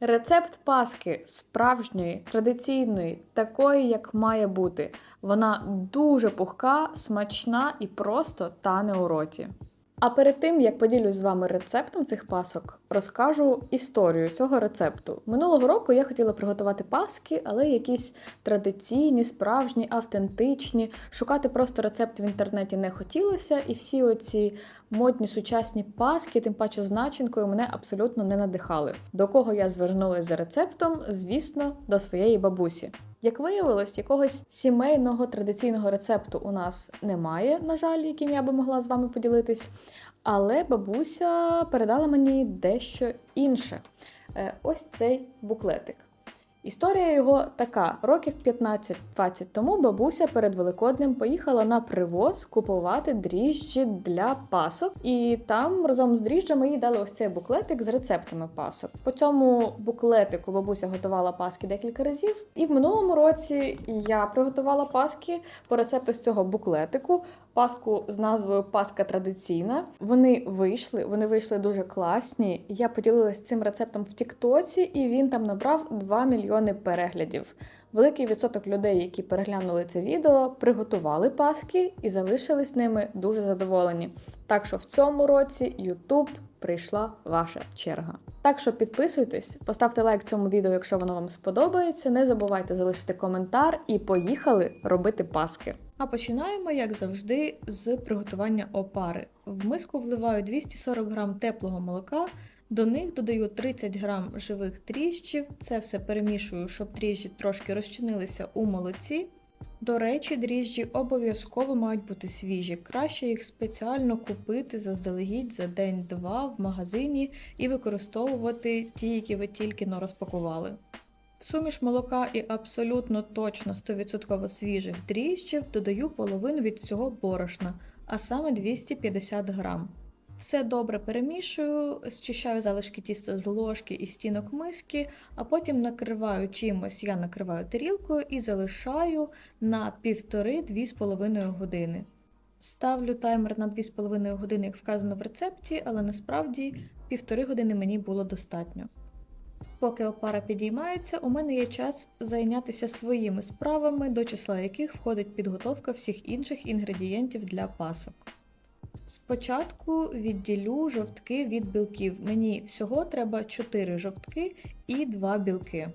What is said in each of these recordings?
Рецепт паски справжньої, традиційної, такої, як має бути. Вона дуже пухка, смачна і просто тане у роті. А перед тим як поділюсь з вами рецептом цих пасок, розкажу історію цього рецепту. Минулого року я хотіла приготувати паски, але якісь традиційні, справжні, автентичні. Шукати просто рецепт в інтернеті не хотілося, і всі оці модні сучасні паски, тим паче з начинкою, мене абсолютно не надихали. До кого я звернулася за рецептом? Звісно, до своєї бабусі. Як виявилось, якогось сімейного традиційного рецепту у нас немає, на жаль, яким я би могла з вами поділитись. Але бабуся передала мені дещо інше. Е, Ось цей буклетик. Історія його така: років 15-20 тому бабуся перед Великоднем поїхала на привоз купувати дріжджі для пасок, і там разом з дріжджами їй дали ось цей буклетик з рецептами пасок. По цьому буклетику бабуся готувала паски декілька разів. І в минулому році я приготувала паски по рецепту з цього буклетику. Паску з назвою Паска традиційна. Вони вийшли, вони вийшли дуже класні. Я поділилася цим рецептом в Тіктоці, і він там набрав 2 мільйони переглядів. Великий відсоток людей, які переглянули це відео, приготували паски і залишились ними дуже задоволені. Так що в цьому році YouTube прийшла ваша черга. Так що підписуйтесь, поставте лайк цьому відео, якщо воно вам сподобається. Не забувайте залишити коментар і поїхали робити паски. А починаємо, як завжди, з приготування опари. В миску вливаю 240 г теплого молока. До них додаю 30 грам живих дріжджів. Це все перемішую, щоб дріжджі трошки розчинилися у молоці. До речі, дріжджі обов'язково мають бути свіжі. Краще їх спеціально купити заздалегідь за день-два в магазині і використовувати ті, які ви тільки но розпакували. В суміш молока і абсолютно точно 100% свіжих дріжджів додаю половину від всього борошна, а саме 250 грам. Все добре перемішую, зчищаю залишки тіста з ложки і стінок миски, а потім накриваю чимось, я накриваю тарілкою і залишаю на 1,5-2,5 години. Ставлю таймер на 2,5 години, як вказано в рецепті, але насправді 1,5 години мені було достатньо. Поки опара підіймається, у мене є час зайнятися своїми справами, до числа яких входить підготовка всіх інших інгредієнтів для пасок. Спочатку відділю жовтки від білків. Мені всього треба 4 жовтки і 2 білки.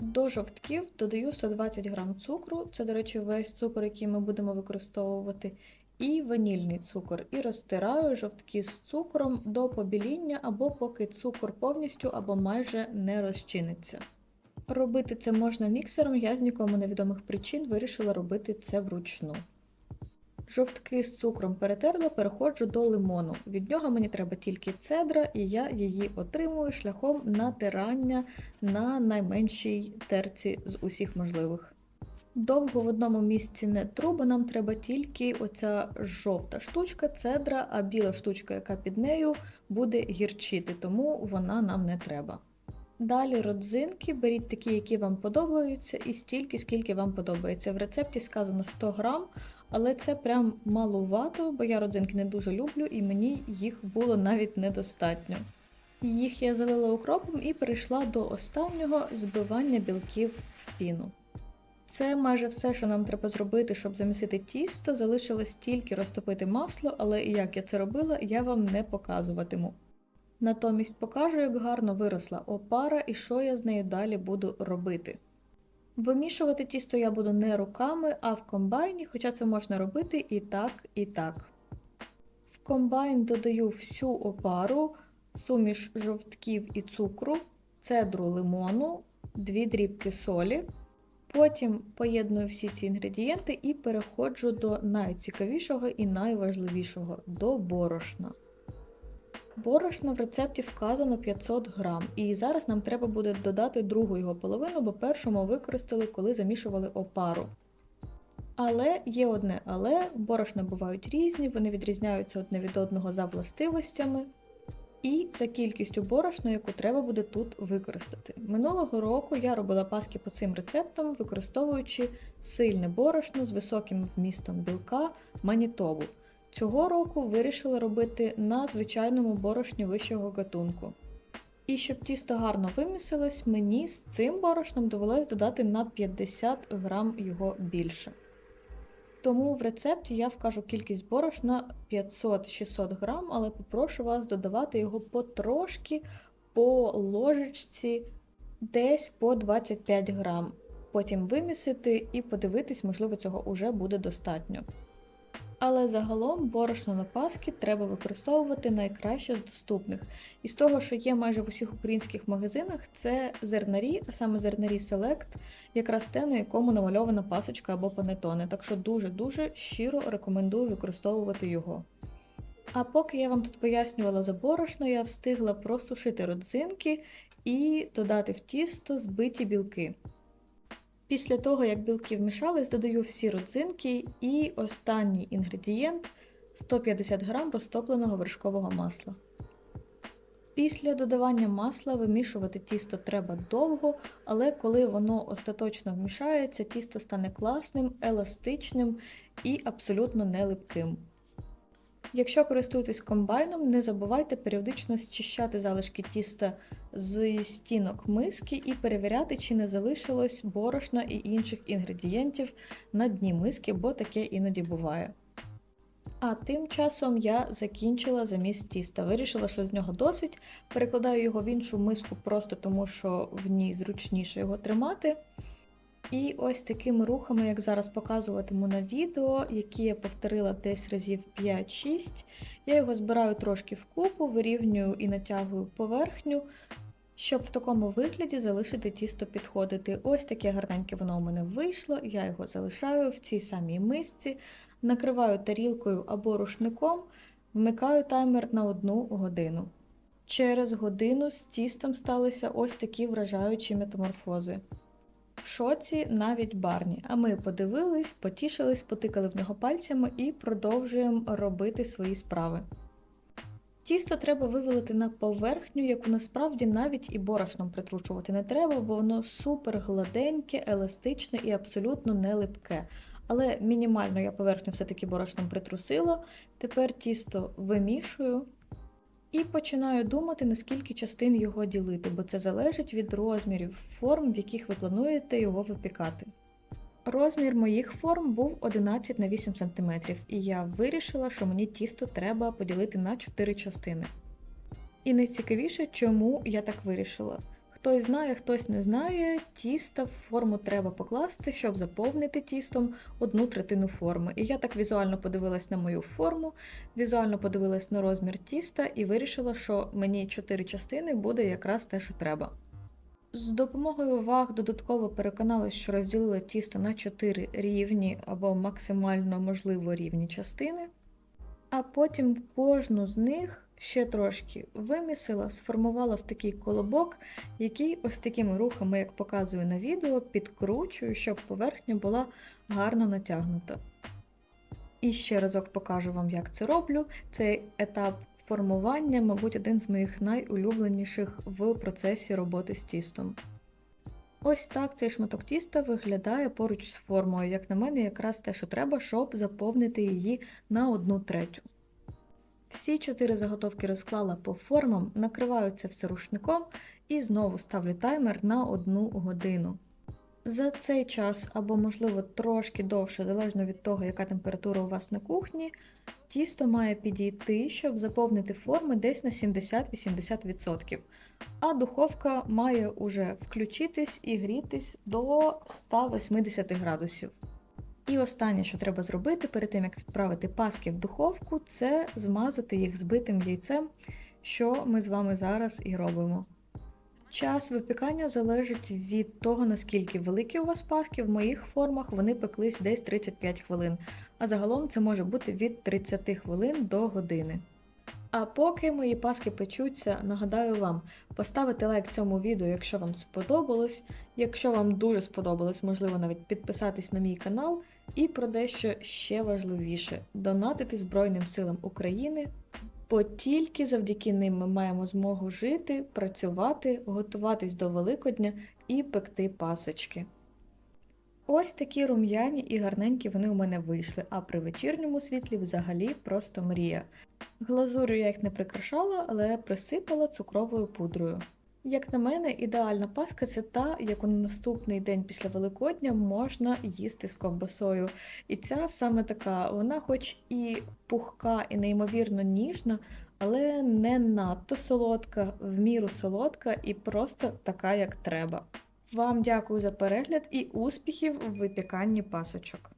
До жовтків додаю 120 г цукру, це, до речі, весь цукор, який ми будемо використовувати, і ванільний цукор. І розтираю жовтки з цукром до побіління або поки цукор повністю або майже не розчиниться. Робити це можна міксером, я з нікому невідомих причин вирішила робити це вручну. Жовтки з цукром перетерла, переходжу до лимону. Від нього мені треба тільки цедра, і я її отримую шляхом натирання на найменшій терці з усіх можливих. Довго в одному місці не тру, бо нам треба тільки оця жовта штучка, цедра, а біла штучка, яка під нею, буде гірчити, тому вона нам не треба. Далі родзинки, беріть такі, які вам подобаються, і стільки, скільки вам подобається. В рецепті сказано 100 грам, але це прям малувато, бо я родзинки не дуже люблю і мені їх було навіть недостатньо. Їх я залила укропом і перейшла до останнього збивання білків в піну. Це майже все, що нам треба зробити, щоб замісити тісто. Залишилось тільки розтопити масло, але як я це робила, я вам не показуватиму. Натомість покажу, як гарно виросла опара і що я з нею далі буду робити. Вимішувати тісто я буду не руками, а в комбайні, хоча це можна робити і так, і так. В комбайн додаю всю опару, суміш жовтків і цукру, цедру лимону, дві дрібки солі. Потім поєдную всі ці інгредієнти і переходжу до найцікавішого і найважливішого до борошна. Борошна в рецепті вказано 500 грам, і зараз нам треба буде додати другу його половину, бо першу ми використали, коли замішували опару. Але є одне але, борошна бувають різні, вони відрізняються одне від одного за властивостями. І за кількістю борошна, яку треба буде тут використати. Минулого року я робила паски по цим рецептам, використовуючи сильне борошно з високим вмістом білка манітобу. Цього року вирішила робити на звичайному борошні вищого гатунку. І щоб тісто гарно вимісилось, мені з цим борошном довелось додати на 50 грам його більше. Тому в рецепті я вкажу кількість борошна 500-600 грам, але попрошу вас додавати його потрошки по ложечці десь по 25 грам. Потім вимісити і подивитись, можливо, цього вже буде достатньо. Але загалом борошно на паски треба використовувати найкраще з доступних. І з того, що є майже в усіх українських магазинах, це зернарі, а саме зернарі Select, якраз те, на якому намальована пасочка або панетони. Так що дуже-дуже щиро рекомендую використовувати його. А поки я вам тут пояснювала за борошно, я встигла просушити родзинки і додати в тісто збиті білки. Після того, як білки вмішались, додаю всі родзинки і останній інгредієнт 150 г розтопленого вершкового масла. Після додавання масла вимішувати тісто треба довго, але коли воно остаточно вмішається, тісто стане класним, еластичним і абсолютно не липким. Якщо користуєтесь комбайном, не забувайте періодично зчищати залишки тіста з стінок миски і перевіряти, чи не залишилось борошна і інших інгредієнтів на дні миски, бо таке іноді буває. А тим часом я закінчила заміс тіста. Вирішила, що з нього досить. Перекладаю його в іншу миску просто тому, що в ній зручніше його тримати. І ось такими рухами, як зараз показуватиму на відео, які я повторила десь разів 5-6, я його збираю трошки в купу, вирівнюю і натягую поверхню, щоб в такому вигляді залишити тісто підходити. Ось таке гарненьке воно у мене вийшло, я його залишаю в цій самій мисці, накриваю тарілкою або рушником, вмикаю таймер на одну годину. Через годину з тістом сталися ось такі вражаючі метаморфози. В шоці навіть барні. А ми подивились, потішились, потикали в нього пальцями і продовжуємо робити свої справи. Тісто треба вивалити на поверхню, яку насправді навіть і борошном притручувати не треба, бо воно супер гладеньке, еластичне і абсолютно не липке. Але мінімально я поверхню все-таки борошном притрусила. Тепер тісто вимішую. І починаю думати, наскільки частин його ділити, бо це залежить від розмірів форм, в яких ви плануєте його випікати. Розмір моїх форм був 11 на 8 см, і я вирішила, що мені тісто треба поділити на 4 частини. І найцікавіше, чому я так вирішила. Хтось знає, хтось не знає, тіста в форму треба покласти, щоб заповнити тістом одну третину форми. І я так візуально подивилась на мою форму, візуально подивилась на розмір тіста і вирішила, що мені 4 частини буде якраз те, що треба. З допомогою ваг додатково переконалась, що розділила тісто на 4 рівні або максимально можливо рівні частини, а потім кожну з них ще трошки вимісила, сформувала в такий колобок, який ось такими рухами, як показую на відео, підкручую, щоб поверхня була гарно натягнута. І ще разок покажу вам, як це роблю. Цей етап формування, мабуть, один з моїх найулюбленіших в процесі роботи з тістом. Ось так цей шматок тіста виглядає поруч з формою, як на мене, якраз те, що треба, щоб заповнити її на одну третю. Всі чотири заготовки розклала по формам, накриваю це все рушником і знову ставлю таймер на одну годину. За цей час, або, можливо, трошки довше, залежно від того, яка температура у вас на кухні, тісто має підійти, щоб заповнити форми десь на 70-80%. А духовка має уже включитись і грітись до 180 градусів. І останнє, що треба зробити перед тим, як відправити паски в духовку, це змазати їх збитим яйцем, що ми з вами зараз і робимо. Час випікання залежить від того, наскільки великі у вас паски. В моїх формах вони пеклись десь 35 хвилин, а загалом це може бути від 30 хвилин до години. А поки мої паски печуться, нагадаю вам поставити лайк цьому відео, якщо вам сподобалось. Якщо вам дуже сподобалось, можливо навіть підписатись на мій канал. І про дещо ще важливіше донатити Збройним силам України, бо тільки завдяки ним ми маємо змогу жити, працювати, готуватись до Великодня і пекти пасочки. Ось такі рум'яні і гарненькі вони у мене вийшли, а при вечірньому світлі взагалі просто мрія. Глазурю я їх не прикрашала, але присипала цукровою пудрою. Як на мене, ідеальна паска це та, яку на наступний день після Великодня можна їсти з ковбасою. І ця саме така, вона хоч і пухка, і неймовірно ніжна, але не надто солодка, в міру солодка і просто така, як треба. Вам дякую за перегляд і успіхів в випіканні пасочок.